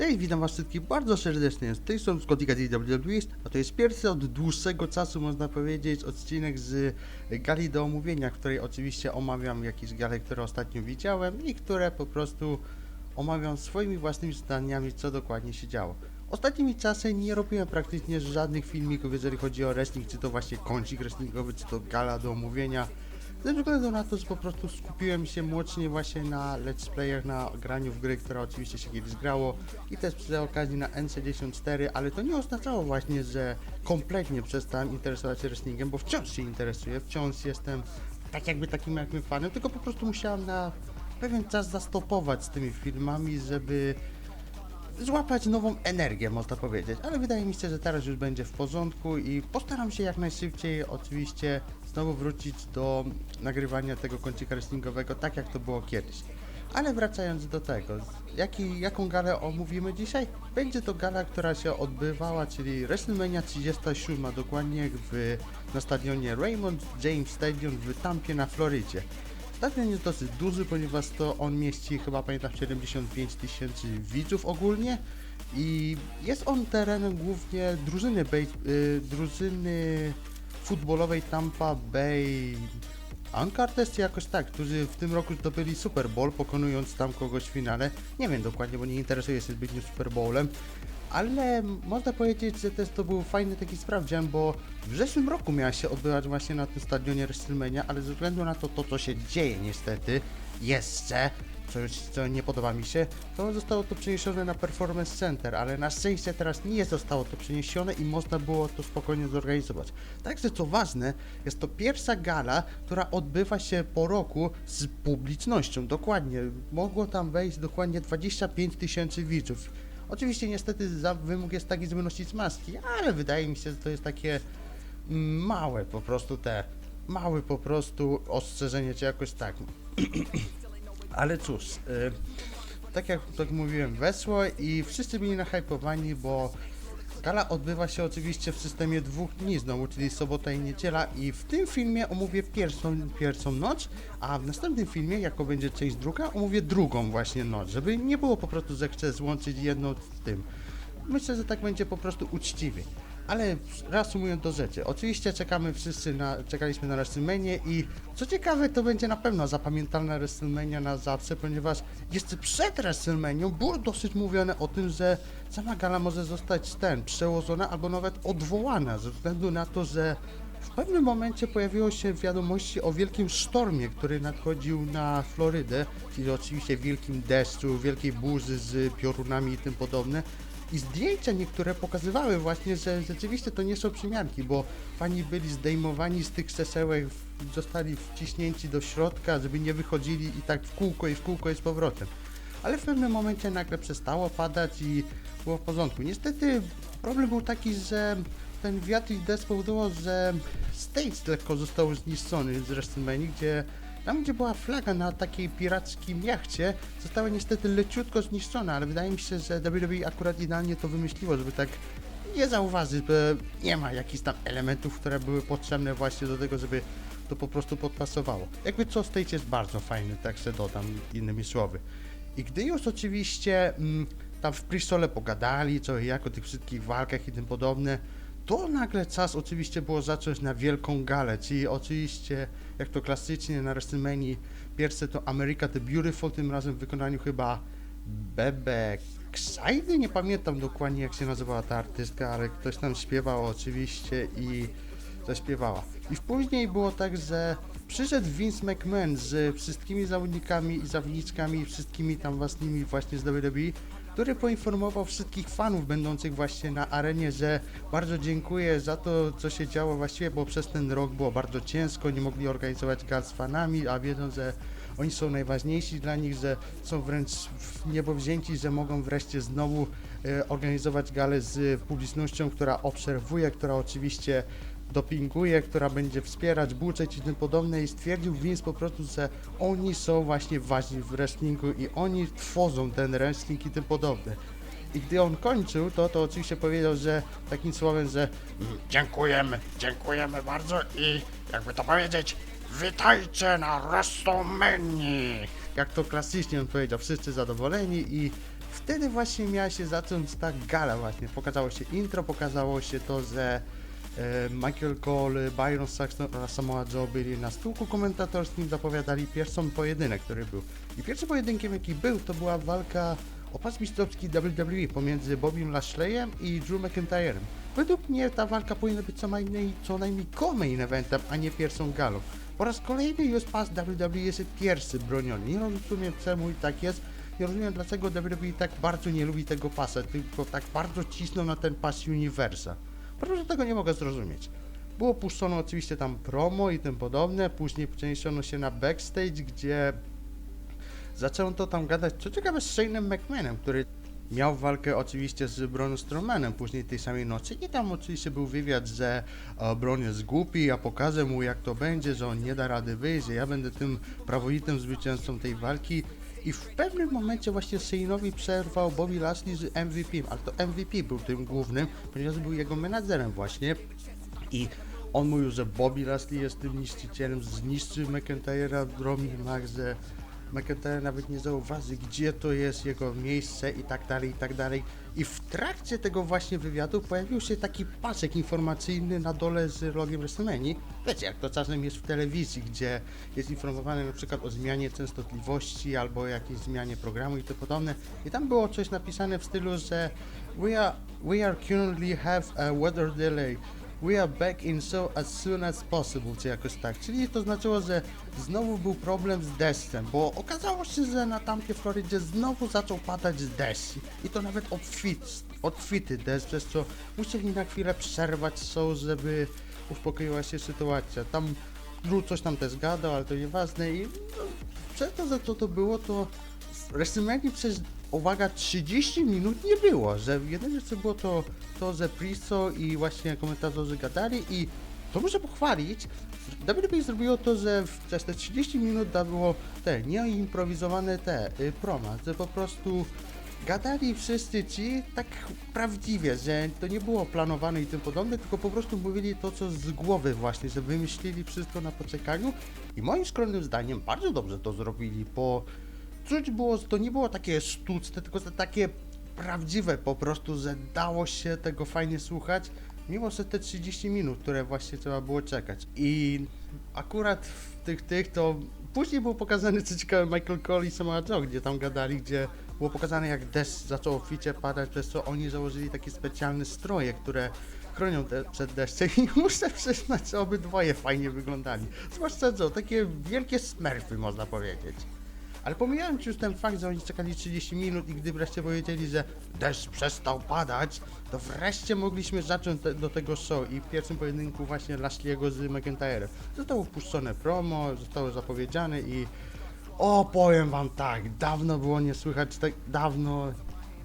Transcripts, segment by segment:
Cześć, witam was wszystkich bardzo serdecznie. Z tej strony Scotty WWE, a to jest pierwszy od dłuższego czasu, można powiedzieć, odcinek z gali do omówienia, w której oczywiście omawiam jakieś gale, które ostatnio widziałem i które po prostu omawiam swoimi własnymi zdaniami, co dokładnie się działo. Ostatnimi czasy nie robiłem praktycznie żadnych filmików, jeżeli chodzi o wrestling, czy to właśnie kącik wrestlingowy, czy to gala do omówienia. Ze względu na to, że po prostu skupiłem się mocniej właśnie na let's playach, na graniu w gry, które oczywiście się kiedyś grało i też przy okazji na NC14, ale to nie oznaczało właśnie, że kompletnie przestałem interesować się wrestlingiem, bo wciąż się interesuję, wciąż jestem tak jakby takim jakby fanem, tylko po prostu musiałem na pewien czas zastopować z tymi filmami, żeby złapać nową energię, można powiedzieć, ale wydaje mi się, że teraz już będzie w porządku i postaram się jak najszybciej oczywiście znowu wrócić do nagrywania tego kącika wrestlingowego, tak jak to było kiedyś. Ale wracając do tego, jaki, jaką galę omówimy dzisiaj? Będzie to gala, która się odbywała, czyli WrestleMania 37, dokładnie w, na stadionie Raymond James Stadium w Tampie na Florydzie. Stadion jest dosyć duży, ponieważ to on mieści chyba pamiętam 75 tysięcy widzów ogólnie i jest on terenem głównie drużyny, bej- y, drużyny futbolowej Tampa Bay Ancartes czy jakoś tak, którzy w tym roku zdobyli Super Bowl, pokonując tam kogoś w finale. Nie wiem dokładnie, bo nie interesuję się zbytnio Super Bowlem, ale można powiedzieć, że też to był fajny taki sprawdzian, bo w zeszłym roku miała się odbywać właśnie na tym stadionie WrestleMania, ale ze względu na to, to co się dzieje niestety, jeszcze, co, nie podoba mi się, to zostało to przeniesione na Performance Center, ale na szczęście teraz nie zostało to przeniesione i można było to spokojnie zorganizować. Także co ważne, jest to pierwsza gala, która odbywa się po roku z publicznością, dokładnie. Mogło tam wejść dokładnie 25 tysięcy widzów. Oczywiście niestety za wymóg jest taki, żeby nosić maski, ale wydaje mi się, że to jest takie mm, małe po prostu te, małe po prostu ostrzeżenie, czy jakoś tak. ale cóż, y, tak jak tak mówiłem, wesło i wszyscy byli nahypowani, bo gala odbywa się oczywiście w systemie dwóch dni znowu, czyli sobota i niedziela i w tym filmie omówię pierwszą, pierwszą noc, a w następnym filmie, jako będzie część druga, omówię drugą właśnie noc, żeby nie było po prostu, że chcę złączyć jedno z tym. Myślę, że tak będzie po prostu uczciwie. Ale reasumując do rzeczy, oczywiście czekamy wszyscy na, czekaliśmy na WrestleMania i co ciekawe, to będzie na pewno zapamiętana WrestleMania na zawsze, ponieważ jeszcze przed WrestleManią było dosyć mówione o tym, że sama gala może zostać ten, przełożona albo nawet odwołana, ze względu na to, że w pewnym momencie pojawiło się wiadomości o wielkim sztormie, który nadchodził na Florydę, czyli oczywiście wielkim deszczu, wielkiej burzy z piorunami i tym podobne. I zdjęcia niektóre pokazywały właśnie, że rzeczywiście to nie są przymiarki, bo fani byli zdejmowani z tych krzesełek, zostali wciśnięci do środka, żeby nie wychodzili i tak w kółko i w kółko i z powrotem. Ale w pewnym momencie nagle przestało padać i było w porządku. Niestety problem był taki, że ten wiatr i deszcz że stage lekko został zniszczony z WrestleMania, gdzie tam, gdzie była flaga na takiej pirackim jachcie, została niestety leciutko zniszczona, ale wydaje mi się, że WWE akurat idealnie to wymyśliło, żeby tak nie zauważyć, że nie ma jakichś tam elementów, które były potrzebne właśnie do tego, żeby to po prostu podpasowało. Jakby co, stage jest bardzo fajny, tak się dodam innymi słowy. I gdy już oczywiście mm, tam w Pristole pogadali, co i jak o tych wszystkich walkach i tym podobne, to nagle czas oczywiście było zacząć na wielką galę, czyli oczywiście, jak to klasycznie na WrestleMania, pierwsze to America the Beautiful, tym razem w wykonaniu chyba Bebe Ksajdy, nie pamiętam dokładnie jak się nazywała ta artystka, ale ktoś tam śpiewał oczywiście i zaśpiewała. I później było tak, że przyszedł Vince McMahon z wszystkimi zawodnikami i zawodniczkami, wszystkimi tam własnymi właśnie z WWE, który poinformował wszystkich fanów będących właśnie na arenie, że bardzo dziękuję za to, co się działo właściwie, bo przez ten rok było bardzo ciężko, nie mogli organizować gal z fanami, a wiedzą, że oni są najważniejsi dla nich, że są wręcz w niebo wzięci, że mogą wreszcie znowu e, organizować galę z publicznością, która obserwuje, która oczywiście dopinguje, która będzie wspierać, buczeć i tym podobne i stwierdził Vince po prostu, że oni są właśnie ważni w wrestlingu i oni tworzą ten wrestling i tym podobne. I gdy on kończył, to, to oczywiście powiedział, że takim słowem, że "Mm, dziękujemy, dziękujemy bardzo i jakby to powiedzieć, witajcie na WrestleMania. Jak to klasycznie on powiedział, wszyscy zadowoleni i wtedy właśnie miała się zacząć ta gala właśnie. Pokazało się intro, pokazało się to, że Michael Cole, Byron Saxton oraz Samoa Joe byli na stółku komentatorskim, zapowiadali pierwszą pojedynek, który był. I pierwszym pojedynkiem, jaki był, to była walka o pas mistrzowski WWE pomiędzy Bobim Lashleyem i Drew McIntyrem. Według mnie ta walka powinna być co najmniej, co najmniej co-main eventem, a nie pierwszą galą. Po raz kolejny już pas WWE jest pierwszy broniony. Nie rozumiem czemu i tak jest. Nie rozumiem dlaczego WWE tak bardzo nie lubi tego pasa, tylko tak bardzo cisną na ten pas Universa. Po prostu tego nie mogę zrozumieć. Było puszczono oczywiście tam promo i tym podobne, później przeniesiono się na backstage, gdzie zaczęło to tam gadać, co ciekawe, z Shane'em McMahonem, który miał walkę oczywiście z Braun Strowmanem później tej samej nocy i tam oczywiście był wywiad, że e, Braun jest głupi, ja pokażę mu jak to będzie, że on nie da rady wyjść, że ja będę tym prawowitym zwycięzcą tej walki i w pewnym momencie właśnie Shane'owi przerwał Bobby Lashley z MVP, ale to MVP był tym głównym, ponieważ był jego menadżerem właśnie i on mówił, że Bobby Lashley jest tym niszczycielem, zniszczy McIntyre'a, Romi Max, że McIntyre nawet nie zauważy, gdzie to jest jego miejsce i tak dalej, i tak dalej. I w trakcie tego właśnie wywiadu pojawił się taki pasek informacyjny na dole z logiem WrestleMania. Wiecie, jak to czasem jest w telewizji, gdzie jest informowane na przykład o zmianie częstotliwości albo jakiejś zmianie programu i to podobne. I tam było coś napisane w stylu, że we are, we are currently have a weather delay. We are back in show as soon as possible, czy jakoś tak. Czyli to znaczyło, że znowu był problem z deszczem, bo okazało się, że na tamtej Florydzie znowu zaczął padać deszcz. I to nawet obfit, obfity deszcz, przez co musieli na chwilę przerwać show, żeby uspokoiła się sytuacja. Tam Drew coś tam też gadał, ale to nieważne i no, przez to, że co to było, to WrestleMania przez, uwaga, 30 minut nie było, że jedyne co było to, to że Priso i właśnie komentatorzy gadali i to muszę pochwalić, WWE zrobiło to, że przez te 30 minut dało te nieimprowizowane te y, proma, że po prostu gadali wszyscy ci tak prawdziwie, że to nie było planowane i tym podobne, tylko po prostu mówili to, co z głowy właśnie, że wymyślili wszystko na poczekaniu i moim skromnym zdaniem bardzo dobrze to zrobili, bo czuć było, to nie było takie sztuczne, tylko takie prawdziwe po prostu, że dało się tego fajnie słuchać, mimo że te 30 minut, które właśnie trzeba było czekać. I akurat w tych, tych to później był pokazany, co ciekawe, Michael Cole i Samoa Joe, gdzie tam gadali, gdzie było pokazane jak deszcz zaczął obficie padać, przez co oni założyli takie specjalne stroje, które chronią te, przed deszczem i muszę przyznać, że obydwoje fajnie wyglądali. Zwłaszcza Joe, takie wielkie smerfy można powiedzieć. Ale pomijając już ten fakt, że oni czekali 30 minut i gdy wreszcie powiedzieli, że deszcz przestał padać, to wreszcie mogliśmy zacząć te, do tego show i w pierwszym pojedynku właśnie Lashley'ego z McIntyrem. Zostało wpuszczone promo, zostało zapowiedziane i o, powiem wam tak, dawno było nie słychać, tak dawno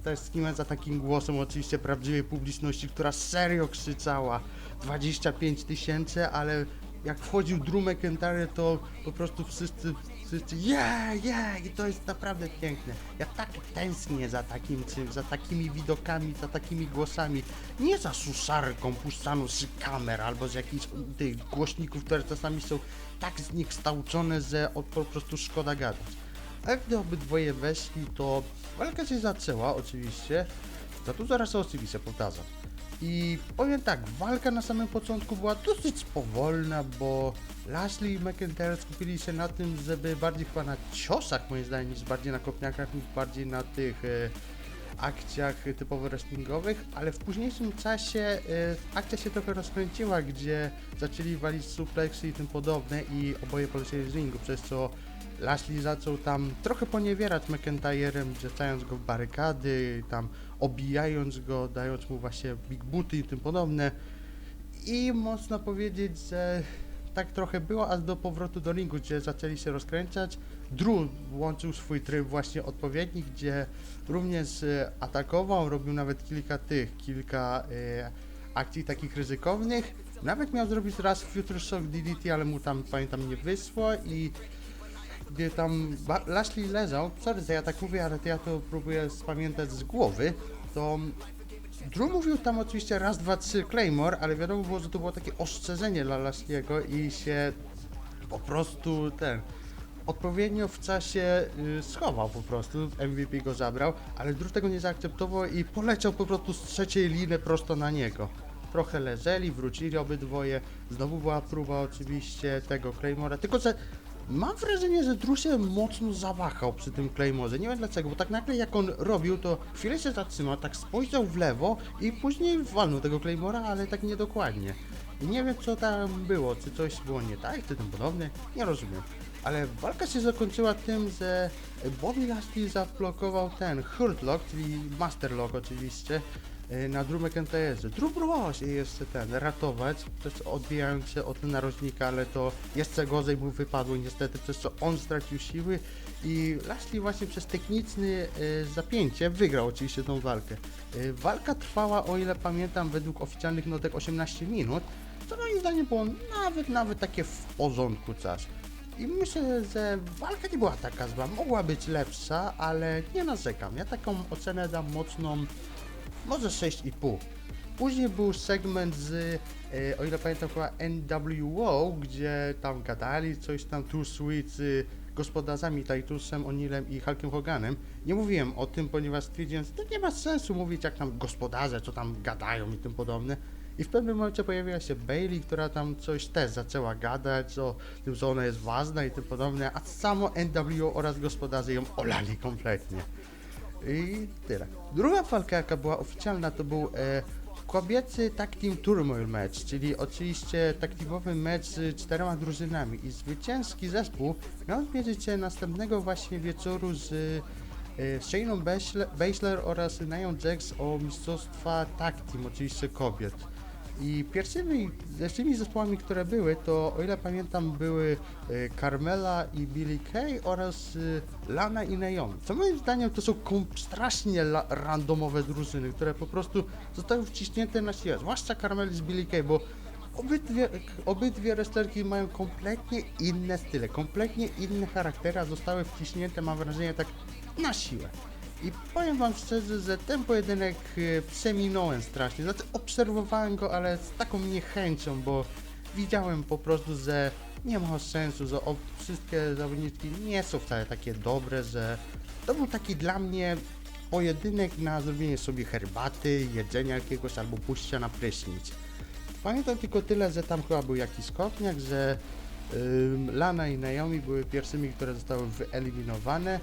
też z za takim głosem oczywiście prawdziwej publiczności, która serio krzyczała 25 tysięcy, ale jak wchodził Drew McIntyre, to po prostu wszyscy, wszyscy yeah, yeah, i to jest naprawdę piękne. Ja tak tęsknię za takim za takimi widokami, za takimi głosami. Nie za suszarką puszczaną z kamer albo z jakichś tych głośników, które czasami są tak zniekształcone, że o, po prostu szkoda gadać. A gdy obydwoje weszli, to walka się zaczęła oczywiście. Za to zaraz oczywiście powtarzam. I powiem tak, walka na samym początku była dosyć powolna, bo Lashley i McIntyre skupili się na tym, żeby bardziej chyba na ciosach moim zdaniem niż bardziej na kopniakach, niż bardziej na tych e, akcjach typowo wrestlingowych, ale w późniejszym czasie e, akcja się trochę rozkręciła, gdzie zaczęli walić supleksy i tym podobne i oboje polecieli z ringu, przez co Lashley zaczął tam trochę poniewierać McIntyrem, wrzucając go w barykady, tam obijając go, dając mu właśnie big booty i tym podobne. I można powiedzieć, że tak trochę było, aż do powrotu do ringu, gdzie zaczęli się rozkręcać. Drew włączył swój tryb właśnie odpowiedni, gdzie również e, atakował, robił nawet kilka tych, kilka e, akcji takich ryzykownych. Nawet miał zrobić raz Future Shock DDT, ale mu tam pamiętam nie wyszło i gdzie tam Lashley leżał, sorry, że ja tak mówię, ale to ja to próbuję spamiętać z głowy, to Drew mówił tam oczywiście raz, dwa, trzy Claymore, ale wiadomo było, że to było takie ostrzeżenie dla Lashley'ego i się po prostu ten odpowiednio w czasie y, schował po prostu, MVP go zabrał, ale Drew tego nie zaakceptował i poleciał po prostu z trzeciej liny prosto na niego. Trochę leżeli, wrócili obydwoje, znowu była próba oczywiście tego Claymora, tylko że mam wrażenie, że Drew się mocno zawahał przy tym Claymorze, nie wiem dlaczego, bo tak nagle jak on robił, to chwilę się zatrzymał, tak spojrzał w lewo i później walnął tego Claymora, ale tak niedokładnie. Nie wiem co tam było, czy coś było nie tak, czy tym podobne, nie rozumiem. Ale walka się zakończyła tym, że Bobby Lashley zablokował ten Hurt Lock, czyli Master Lock oczywiście, na Drew McIntyreze. Drew się jeszcze ten ratować, też odbijając się od narożnika, ale to jeszcze gorzej mu wypadło niestety, przez co on stracił siły i Lashley właśnie przez techniczny y, zapięcie wygrał oczywiście tą walkę. Y, walka trwała, o ile pamiętam, według oficjalnych notek 18 minut, co moim zdaniem było nawet, nawet takie w porządku czas. I myślę, że walka nie była taka zła, mogła być lepsza, ale nie narzekam. Ja taką ocenę dam mocną, może 6,5. Później był segment z, e, o ile pamiętam, chyba NWO, gdzie tam gadali coś tam, Too Sweet z gospodarzami Titusem, O'Neillem i Hulkiem Hoganem. Nie mówiłem o tym, ponieważ stwierdziłem, że to nie ma sensu mówić jak tam gospodarze, co tam gadają i tym podobne. I w pewnym momencie pojawiła się Bailey, która tam coś też zaczęła gadać o tym, że ona jest ważna i tym podobne, a samo NWO oraz gospodarze ją olali kompletnie. I tyle. Druga walka, jaka była oficjalna, to był e, kobiecy tag team turmoil match, czyli oczywiście tag teamowy mecz z czterema drużynami i zwycięski zespół miał zmierzyć się następnego właśnie wieczoru z e, Shayną Baszler, oraz Nią Jax o mistrzostwa tag team, oczywiście kobiet. I pierwszymi pierwszymi zespołami, które były, to o ile pamiętam były e, Carmela i Billy Kay oraz e, Lana i Naomi. Co moim zdaniem to są strasznie randomowe drużyny, które po prostu zostały wciśnięte na siłę, zwłaszcza Carmela z Billy Kay, bo obydwie, obydwie wrestlerki mają kompletnie inne style, kompletnie inne charaktery, a zostały wciśnięte, mam wrażenie, tak na siłę. I powiem wam szczerze, że ten pojedynek e, przeminąłem strasznie. Znaczy obserwowałem go, ale z taką niechęcią, bo widziałem po prostu, że nie ma sensu, że wszystkie zawodniczki nie są wcale takie dobre, że to był taki dla mnie pojedynek na zrobienie sobie herbaty, jedzenia jakiegoś albo pójścia na prysznic. Pamiętam tylko tyle, że tam chyba był jakiś skopniak, że Lana i Naomi były pierwszymi, które zostały wyeliminowane.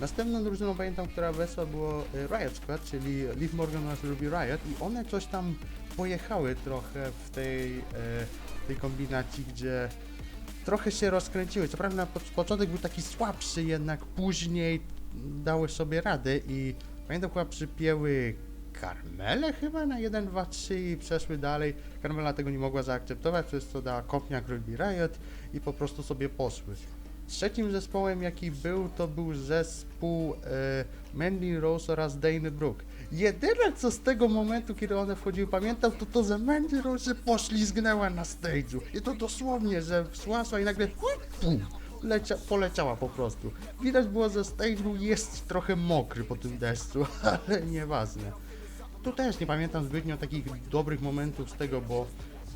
Następną drużyną pamiętam, która weszła było y, Riot Squad, czyli Liv Morgan oraz Ruby Riot i one coś tam pojechały trochę w tej, e, tej kombinacji, gdzie trochę się rozkręciły. Co prawda początek był taki słabszy, jednak później dały sobie radę i pamiętam chyba przypięły Karmelę chyba na 1, 2, 3 i przeszły dalej. Karmela tego nie mogła zaakceptować, przez co dała kopniak Ruby Riot i po prostu sobie poszły. Trzecim zespołem jaki był, to był zespół e, Mandy Rose oraz Dana Brooke. Jedyne co z tego momentu, kiedy one wchodziły, pamiętam, to to, że Mandy Rose poślizgnęła na stage'u. I to dosłownie, że szła i nagle pum, lecia, poleciała po prostu. Widać było, że stage'u jest trochę mokry po tym deszczu, ale nieważne. Tu też nie pamiętam zbytnio takich dobrych momentów z tego, bo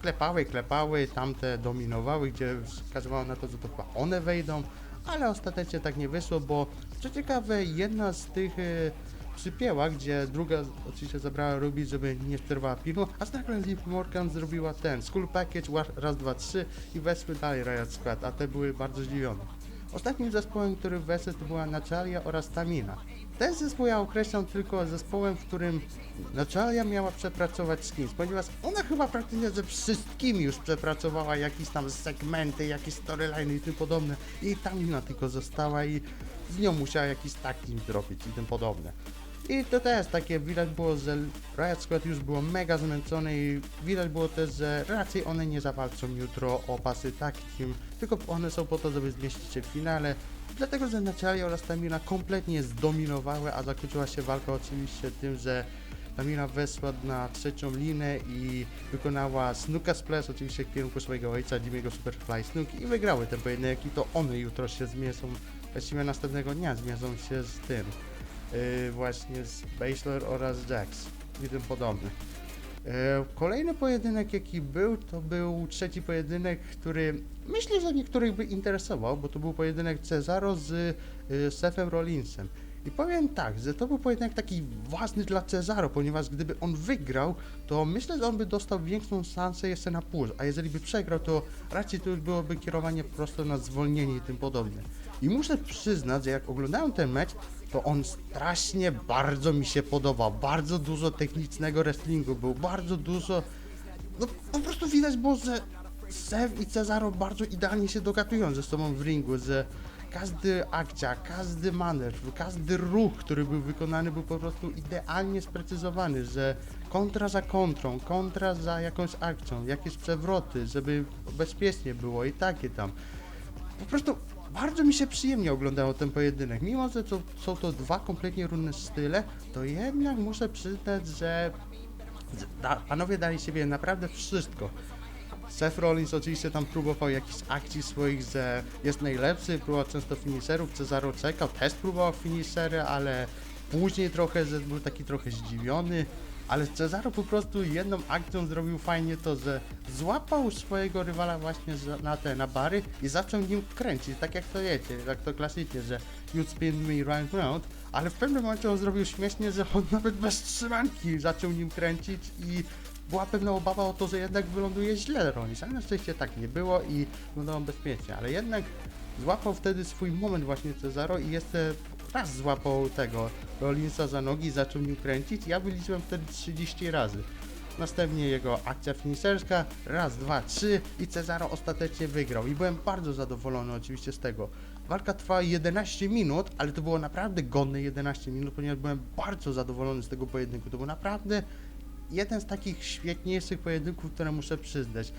klepały, klepały, tamte dominowały, gdzie wskazywało na to, że to chyba one wejdą, ale ostatecznie tak nie wyszło, bo co ciekawe, jedna z tych e, przypięła, gdzie druga oczywiście zabrała Ruby, żeby nie przerwała pilu, a nagle Liv Morgan zrobiła ten School Package, raz, dwa, trzy i weszły dalej Riot Squad, a te były bardzo zdziwione. Ostatnim zespołem, który weszedł była Natalia oraz Tamina. Ten zespół ja określam tylko zespołem, w którym Natalia miała przepracować skins, ponieważ ona chyba praktycznie ze wszystkimi już przepracowała jakieś tam segmenty, jakieś storyline i tym podobne. I Tamina tylko została i z nią musiała jakiś team zrobić i tym podobne. I to też takie widać było, że Riot Squad już było mega zmęczone i widać było też, że raczej one nie zawalczą jutro o pasy tag team, tylko one są po to, żeby zmieścić się w finale. Dlatego, że Natalia oraz Tamina kompletnie zdominowały, a zakończyła się walka oczywiście tym, że Tamina weszła na trzecią linę i wykonała Snooka Splash, oczywiście w kierunku swojego ojca, Jimmy'ego Superfly Snook i wygrały ten pojedynek i to one jutro się zmierzą, właściwie następnego dnia zmierzą się z tym, yy, właśnie z Baszler oraz Jax i tym podobne. E, Kolejny pojedynek, jaki był, to był trzeci pojedynek, który myślę, że niektórych by interesował, bo to był pojedynek Cezaro z e, Sefem Rollinsem. I powiem tak, że to był pojedynek taki ważny dla Cezaro, ponieważ gdyby on wygrał, to myślę, że on by dostał większą szansę jeszcze na push, a jeżeli by przegrał, to raczej to już byłoby kierowanie po prostu na zwolnienie i tym podobne. I muszę przyznać, że jak oglądałem ten mecz, to on strasznie bardzo mi się podobał. Bardzo dużo technicznego wrestlingu był, bardzo dużo. No po prostu widać było, że Sev i Cezaro bardzo idealnie się dogatują ze sobą w ringu, że każdy akcja, każdy manewr, każdy ruch, który był wykonany, był po prostu idealnie sprecyzowany, że kontra za kontrą, kontra za jakąś akcją, jakieś przewroty, żeby bezpiecznie było i takie tam po prostu bardzo mi się przyjemnie oglądało ten pojedynek. Mimo, że to, są to dwa kompletnie różne style, to jednak muszę przyznać, że da, panowie dali siebie naprawdę wszystko. Seth Rollins oczywiście tam próbował jakichś akcji swoich, że jest najlepszy, próbował często finisherów, Cezaro czekał, też próbował finishery, ale później trochę, że był taki trochę zdziwiony, ale Cezaro po prostu jedną akcją zrobił fajnie to, że złapał swojego rywala właśnie na te, na bary i zaczął nim kręcić, tak jak to wiecie, tak to klasycznie, że you spin me right round, ale w pewnym momencie on zrobił śmiesznie, że on nawet bez trzymanki zaczął nim kręcić i była pewna obawa o to, że jednak wyląduje źle Rollins, ale na szczęście tak nie było i wyglądało bezpiecznie, ale jednak złapał wtedy swój moment właśnie Cezaro i jeszcze raz złapał tego Rollinsa za nogi zaczął nim kręcić, ja wyliczyłem wtedy 30 razy. Następnie jego akcja finisherska, raz, dwa, trzy i Cezaro ostatecznie wygrał i byłem bardzo zadowolony oczywiście z tego. Walka trwała 11 minut, ale to było naprawdę godne 11 minut, ponieważ byłem bardzo zadowolony z tego pojedynku. To był naprawdę jeden z takich świetniejszych pojedynków, które muszę przyznać.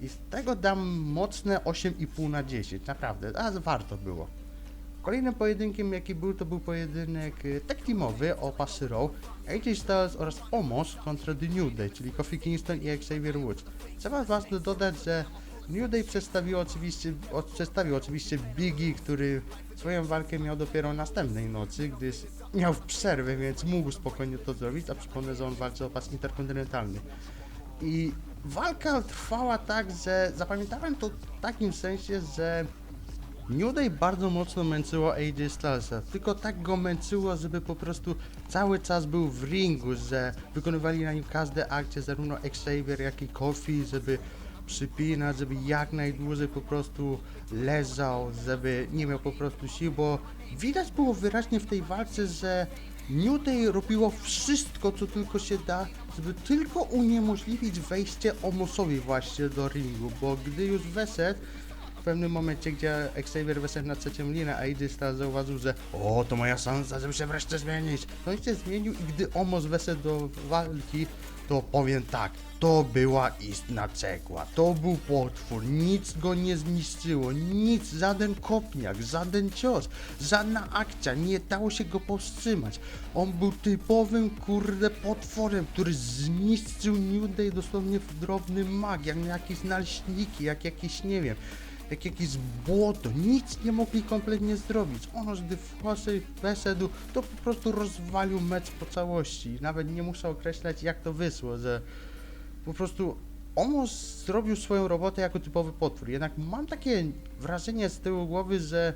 I z tego dam mocne 8,5 na 10, naprawdę, a warto było. Kolejnym pojedynkiem jaki był, to był pojedynek y, tag teamowy o pasy Raw, AJ Styles oraz Omos kontra The New Day, czyli Kofi Kingston i Xavier Woods. Trzeba ważne dodać, że New Day przedstawił oczywiście, przedstawił oczywiście Biggie, który swoją walkę miał dopiero następnej nocy, gdyż miał przerwę, więc mógł spokojnie to zrobić, a przypomnę, że on walczy o pas interkontynentalny. I walka trwała tak, że zapamiętałem to w takim sensie, że New Day bardzo mocno męczyło AJ Stylesa, tylko tak go męczyło, żeby po prostu cały czas był w ringu, że wykonywali na nim każde akcje, zarówno Xavier, jak i Kofi, żeby przypinać, żeby jak najdłużej po prostu leżał, żeby nie miał po prostu sił, bo widać było wyraźnie w tej walce, że New Day robiło wszystko, co tylko się da, żeby tylko uniemożliwić wejście Omosowi właśnie do ringu, bo gdy już weszedł, pewnym momencie, gdzie Xavier wyszedł na trzecią linę, a Styles zauważył, że o, to moja szansa, żeby się wreszcie zmienić. No i się zmienił i gdy Omos weszedł do walki, to powiem tak, to była istna cegła, to był potwór, nic go nie zniszczyło, nic, żaden kopniak, żaden cios, żadna akcja, nie dało się go powstrzymać. On był typowym, kurde, potworem, który zniszczył New Day dosłownie w drobny mag, jak jakieś naleśniki, jak jakieś, nie wiem, jak jakieś błoto, nic nie mogli kompletnie zrobić. On gdy wchodził, weszedł, to po prostu rozwalił mecz po całości. Nawet nie muszę określać jak to wyszło, że po prostu Omos zrobił swoją robotę jako typowy potwór. Jednak mam takie wrażenie z tyłu głowy, że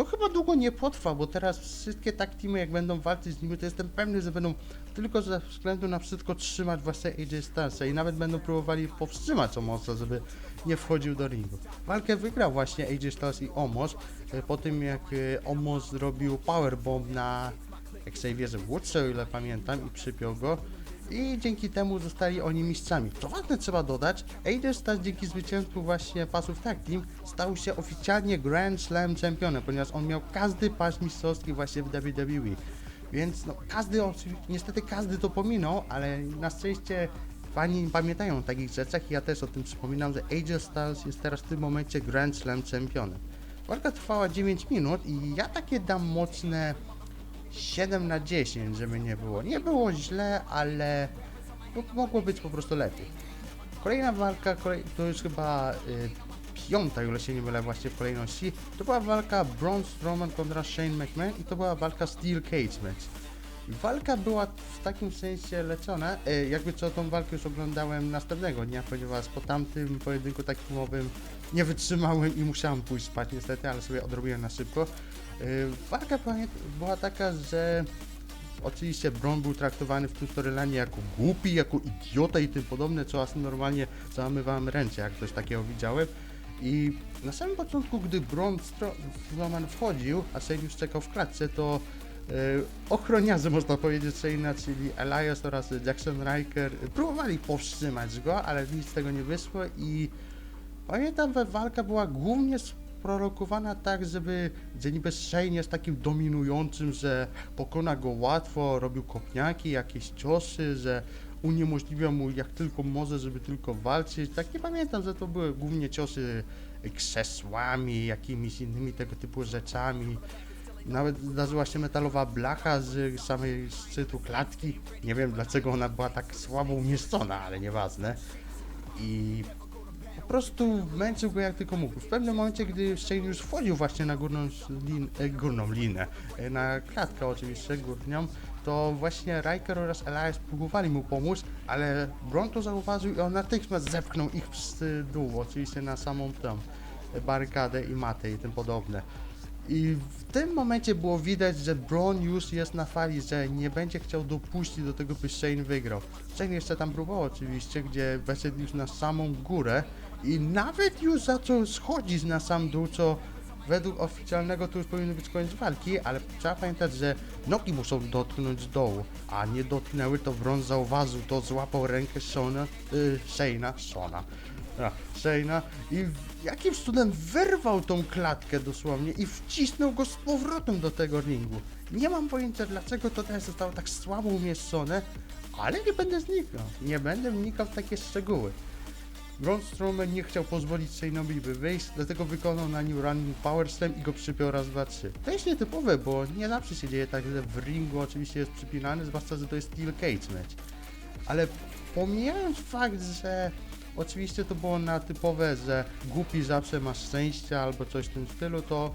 to chyba długo nie potrwa, bo teraz wszystkie tak teamy jak będą walczyć z nimi, to jestem pewny, że będą tylko ze względu na wszystko trzymać właśnie AJ Stylesa i nawet będą próbowali powstrzymać Omosa, żeby nie wchodził do ringu. Walkę wygrał właśnie AJ Styles i Omos e, po tym jak e, Omos zrobił powerbomb na Xavierze Woodsie, o ile pamiętam, i przypiął go. I dzięki temu zostali oni mistrzami. Co ważne trzeba dodać, AJ Styles dzięki zwycięstwu właśnie pasów tag team stał się oficjalnie Grand Slam czempionem, ponieważ on miał każdy pas mistrzowski właśnie w WWE. Więc no, każdy, niestety każdy to pominął, ale na szczęście fani pamiętają o takich rzeczach i ja też o tym przypominam, że AJ Styles jest teraz w tym momencie Grand Slam czempionem. Walka trwała 9 minut i ja takie dam mocne 7 na 10, żeby nie było. Nie było źle, ale mogło być po prostu lepiej. Kolejna walka, kolej, to już chyba y, piąta, ile się nie mylę właśnie w kolejności, to była walka Braun Strowman kontra Shane McMahon i to była walka Steel Cage Match. Walka była w takim sensie leczona, e, jakby co tą walkę już oglądałem następnego dnia, ponieważ po tamtym pojedynku takimowym nie wytrzymałem i musiałem pójść spać niestety, ale sobie odrobiłem na szybko. E, Walka była taka, że oczywiście Bron był traktowany w tym storyline jako głupi, jako idiota i tym podobne, co aż normalnie załamywałem ręce, jak coś takiego widziałem. I na samym początku, gdy Bron stro- Strowman wchodził, a Shane już czekał w klatce, to e, ochroniarze, można powiedzieć, Shane'a, czyli Elias oraz Jackson Riker, próbowali powstrzymać go, ale nic z tego nie wyszło i pamiętam, że walka była głównie sprorokowana tak, żeby, że niby Shane jest takim dominującym, że pokona go łatwo, robił kopniaki, jakieś ciosy, że uniemożliwia mu jak tylko może, żeby tylko walczyć. Tak nie pamiętam, że to były głównie ciosy krzesłami, jakimiś innymi tego typu rzeczami. Nawet zdarzyła się metalowa blacha z samej szczytu klatki. Nie wiem dlaczego ona była tak słabo umieszczona, ale nieważne. I po prostu męczył go jak tylko mógł. W pewnym momencie, gdy Shane już wchodził właśnie na górną, lin, e, górną linę, e, na klatkę oczywiście górnią, to właśnie Riker oraz Elias próbowali mu pomóc, ale Bron to zauważył i on natychmiast zepchnął ich z dół, oczywiście na samą e, barykadę i matę i tym podobne. I w tym momencie było widać, że Braun już jest na fali, że nie będzie chciał dopuścić do tego, by Shane wygrał. Shane jeszcze tam próbował oczywiście, gdzie weszedł już na samą górę i nawet już zaczął schodzić na sam dół, co według oficjalnego to już powinien być koniec walki, ale trzeba pamiętać, że nogi muszą dotknąć dołu, a nie dotknęły, to Braun zauważył to, złapał rękę Shona, yy, Shane'a, Shona, a, Shane'a i jakimś cudem wyrwał tą klatkę dosłownie i wcisnął go z powrotem do tego ringu. Nie mam pojęcia dlaczego to teraz zostało tak słabo umieszczone, ale nie będę znikał. Nie będę wnikał w takie szczegóły. Braun Strowman nie chciał pozwolić Shane'owi by wyjść, dlatego wykonał na nim running power slam i go przypiął raz, dwa, trzy. To jest nietypowe, bo nie zawsze się dzieje tak, że w ringu oczywiście jest przypinany, zwłaszcza, że to jest steel cage match. Ale pomijając fakt, że oczywiście to było na typowe, że głupi zawsze ma szczęście albo coś w tym stylu, to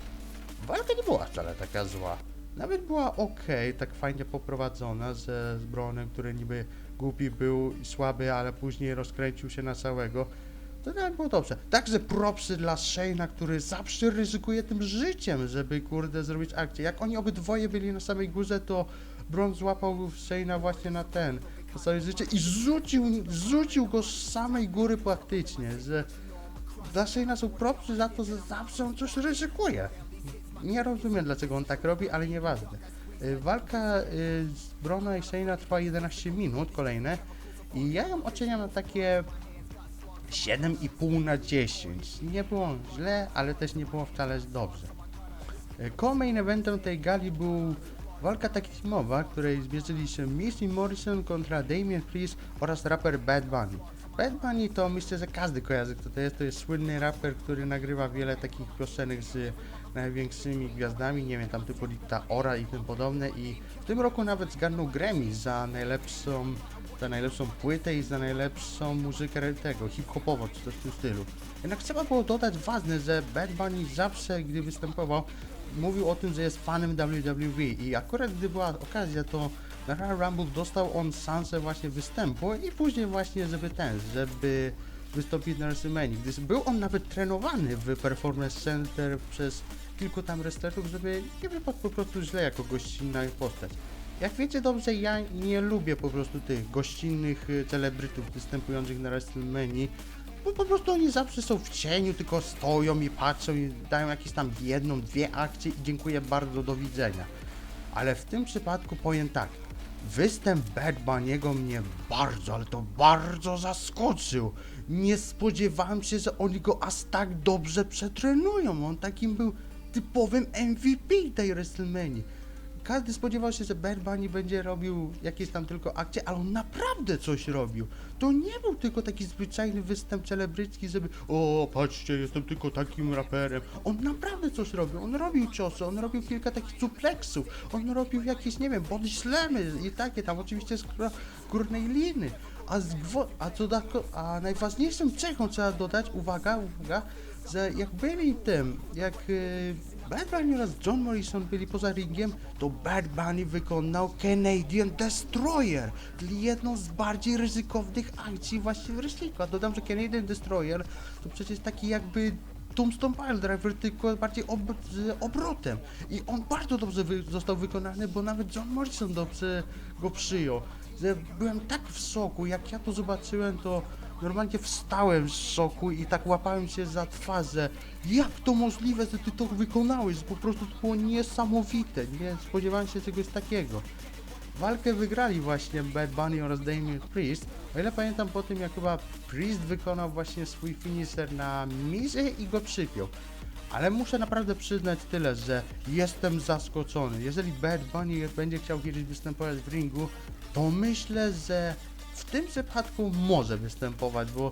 walka nie była wcale taka zła. Nawet była ok, tak fajnie poprowadzona, z Bronem, który niby głupi był i słaby, ale później rozkręcił się na całego. To nawet było dobrze. Także propsy dla Shane'a, który zawsze ryzykuje tym życiem, żeby kurde zrobić akcję. Jak oni obydwoje byli na samej górze, to Bron złapał Shane'a właśnie na ten, na całe życie i rzucił, rzucił go z samej góry praktycznie, że dla Shane'a są propsy za to, że zawsze on coś ryzykuje. Nie rozumiem dlaczego on tak robi, ale nieważne. Y, Walka y, z Brona i Shane'a trwa 11 minut, kolejne. I ja ją oceniam na takie 7,5 na 10. Nie było źle, ale też nie było wcale dobrze. Y, Co-main eventem tej gali był walka takimowa, której zmierzyli się Missy Morrison kontra Damien Priest oraz raper Bad Bunny. Bad Bunny to myślę, że każdy kojarzy kto to jest. To jest słynny raper, który nagrywa wiele takich piosenek z największymi gwiazdami, nie wiem, tam typu Rita Ora i tym podobne. I w tym roku nawet zgarnął Grammy za najlepszą, za najlepszą płytę i za najlepszą muzykę tego, hip-hopową czy coś w tym stylu. Jednak trzeba było dodać ważne, że Bad Bunny zawsze, gdy występował, mówił o tym, że jest fanem WWE i akurat gdy była okazja, to na Royal Rumble dostał on szansę właśnie występu i później właśnie, żeby ten, żeby wystąpić na WrestleMania, gdyż był on nawet trenowany w Performance Center przez kilku tam wrestlerów, żeby nie wypadł po prostu źle jako gościnna postać. Jak wiecie dobrze, ja nie lubię po prostu tych gościnnych y, celebrytów występujących na WrestleMania, bo po prostu oni zawsze są w cieniu, tylko stoją i patrzą i dają jakieś tam jedną, dwie akcje i dziękuję bardzo, do widzenia. Ale w tym przypadku powiem tak, występ Bad Bunny'ego mnie bardzo, ale to bardzo zaskoczył. Nie spodziewałem się, że oni go aż tak dobrze przetrenują. On takim był typowym MVP tej WrestleMania. Każdy spodziewał się, że Bad Bunny będzie robił jakieś tam tylko akcje, ale on naprawdę coś robił. To nie był tylko taki zwyczajny występ celebrycki, żeby o, patrzcie, jestem tylko takim raperem. On naprawdę coś robił. On robił ciosy, on robił kilka takich suplexów, on robił jakieś, nie wiem, body slamy i takie tam, oczywiście z gó- górnej liny. A, z gwo- a, co da- a najważniejszą cechą trzeba dodać, uwaga, uwaga, że jak byli tym, jak y, Bad Bunny oraz John Morrison byli poza ringiem, to Bad Bunny wykonał Canadian Destroyer, czyli jedną z bardziej ryzykownych akcji właśnie w wrestlingu. A dodam, że Canadian Destroyer to przecież taki jakby Tombstone Pile Driver, tylko bardziej ob z obrotem. I on bardzo dobrze wy został wykonany, bo nawet John Morrison dobrze go przyjął. Byłem tak w szoku, jak ja to zobaczyłem, to normalnie wstałem z szoku i tak łapałem się za twarz, że jak to możliwe, że ty to wykonałeś, po prostu to było niesamowite, nie spodziewałem się czegoś takiego. Walkę wygrali właśnie Bad Bunny oraz Damien Priest. O ile pamiętam po tym, jak chyba Priest wykonał właśnie swój finisher na Mizie i go przypiął. Ale muszę naprawdę przyznać tyle, że jestem zaskoczony. Jeżeli Bad Bunny będzie chciał kiedyś występować w ringu, to myślę, że w tym przypadku może występować, bo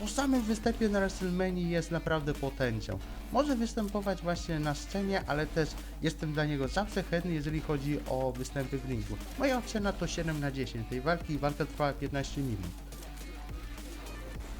po samym występie na WrestleMania jest naprawdę potencjał. Może występować właśnie na scenie, ale też jestem dla niego zawsze chętny, jeżeli chodzi o występy w ringu. Moja ocena to 7 na 10 tej walki walka trwała 15 minut.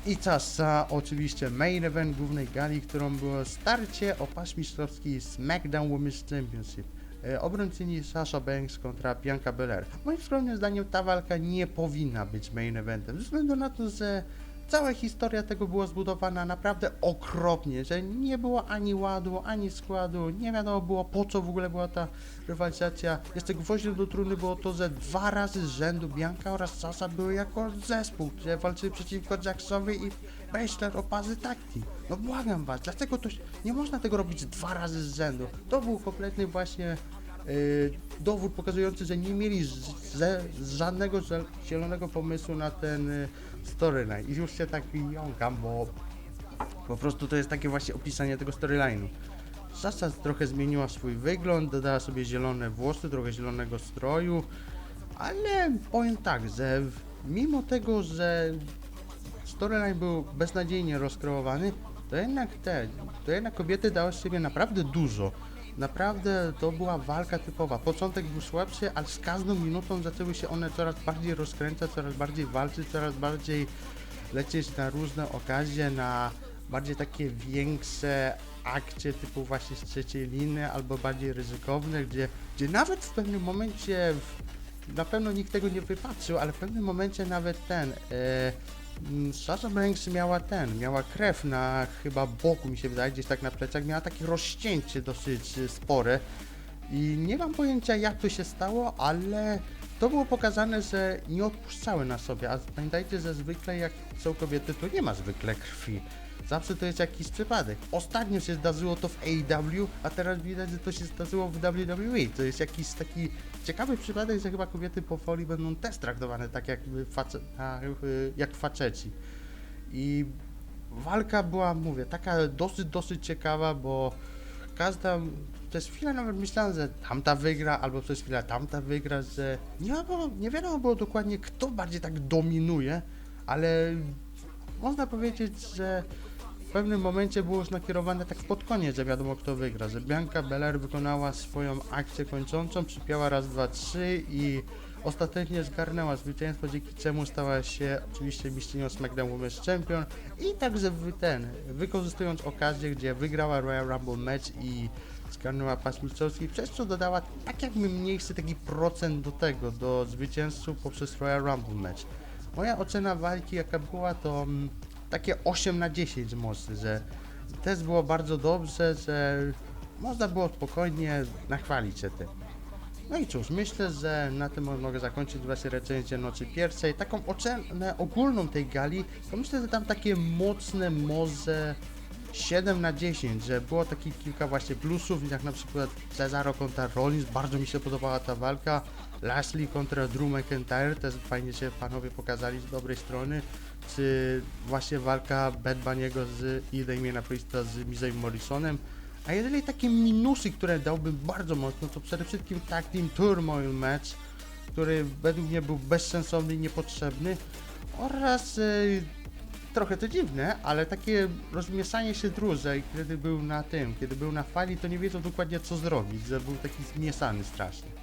I czas za oczywiście main event głównej gali, którą było starcie o pas mistrzowski SmackDown Women's Championship. E, Obrończyni Sasha Banks kontra Bianca Belair. Moim skromnym zdaniem ta walka nie powinna być main eventem, ze względu na to, że cała historia tego była zbudowana naprawdę okropnie, że nie było ani ładu, ani składu, nie wiadomo było po co w ogóle była ta rywalizacja. Jeszcze gwoździem do trumny było to, że dwa razy z rzędu Bianca oraz Sasha były jako zespół, gdzie walczyli przeciwko Jacksowi i Baszler o pazy takti. No błagam was, dlaczego to nie można tego robić dwa razy z rzędu? To był kompletny właśnie dowód pokazujący, że nie mieli żadnego zielonego pomysłu na ten y, storyline. I już się tak jąkam, bo po prostu to jest takie właśnie opisanie tego storyline'u. Sasha trochę zmieniła swój wygląd, dodała sobie zielone włosy, trochę zielonego stroju, ale powiem tak, że mimo tego, że storyline był beznadziejnie rozkreowany, to jednak te, to jednak kobiety dały z siebie naprawdę dużo. Naprawdę to była walka typowa. Początek był słabszy, ale z każdą minutą zaczęły się one coraz bardziej rozkręcać, coraz bardziej walczyć, coraz bardziej lecieć na różne okazje, na bardziej takie większe akcje typu właśnie z trzeciej liny albo bardziej ryzykowne, gdzie, gdzie nawet w pewnym momencie na pewno nikt tego nie wypatrzył, ale w pewnym momencie nawet ten e, Sasha Banks miała ten, miała krew na chyba boku mi się wydaje, gdzieś tak na plecach, miała takie rozcięcie dosyć e, spore i nie mam pojęcia jak to się stało, ale to było pokazane, że nie odpuszczały na sobie, a pamiętajcie, że zwykle jak są kobiety, to nie ma zwykle krwi. Zawsze to jest jakiś przypadek. Ostatnio się zdarzyło to w AEW, a teraz widać, że to się zdarzyło w WWE. To jest jakiś taki ciekawy przypadek, że chyba kobiety powoli będą też traktowane tak jak, face, na- jak faceci. I walka była, mówię, taka dosyć, dosyć ciekawa, bo każda, przez chwilę nawet myślałem, że tamta wygra, albo przez chwilę tamta wygra, że nie wiadomo, nie wiadomo było dokładnie, kto bardziej tak dominuje, ale można powiedzieć, że w pewnym momencie było już nakierowane tak pod koniec, że wiadomo kto wygra, że Bianca Belair wykonała swoją akcję kończącą, przypiała raz, dwa, trzy i ostatecznie zgarnęła zwycięstwo, dzięki czemu stała się oczywiście mistrzynią SmackDown Women's Champion i także ten, wykorzystując okazję, gdzie wygrała Royal Rumble match i zgarnęła pas mistrzowski, przez co dodała tak jakby mniejszy taki procent do tego, do zwycięzców poprzez Royal Rumble match. Moja ocena walki jaka była to mm, takie 8 na 10 może, że też było bardzo dobrze, że można było spokojnie nachwalić się tym. No i cóż, myślę, że na tym mogę zakończyć właśnie recenzję Nocy Pierwszej. Taką ocenę ogólną tej gali, to myślę, że tam takie mocne może 7 na 10, że było takich kilka właśnie plusów, jak na przykład Cesaro kontra Rollins, bardzo mi się podobała ta walka, Lashley kontra Drew McIntyre, też fajnie się panowie pokazali z dobrej strony, czy właśnie walka Bad Bunny'ego z i Damiena Priesta z Mizem Morrisonem, a jeżeli takie minusy, które dałbym bardzo mocno, to przede wszystkim Tag Team Turmoil Match, który według mnie był bezsensowny i niepotrzebny oraz e, trochę to dziwne, ale takie rozmieszanie się dróżej, kiedy był na tym, kiedy był na fali, to nie wiedział dokładnie co zrobić, że był taki zmieszany strasznie.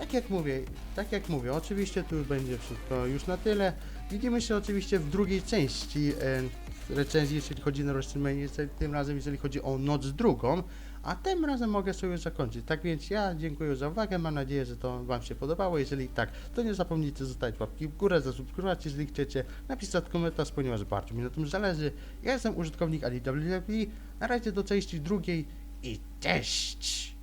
Tak jak mówię, tak jak mówię, oczywiście tu będzie wszystko już na tyle. Widzimy się oczywiście w drugiej części e, recenzji, jeżeli chodzi na WrestleMania, tym razem jeżeli chodzi o noc drugą, a tym razem mogę sobie już zakończyć. Tak więc ja dziękuję za uwagę, mam nadzieję, że to Wam się podobało. Jeżeli tak, to nie zapomnijcie zostawić łapki w górę, zasubskrybować, jeżeli chcecie, napisać komentarz, ponieważ bardzo mi na tym zależy. Ja jestem użytkownik AliWWP, na razie do części drugiej i cześć!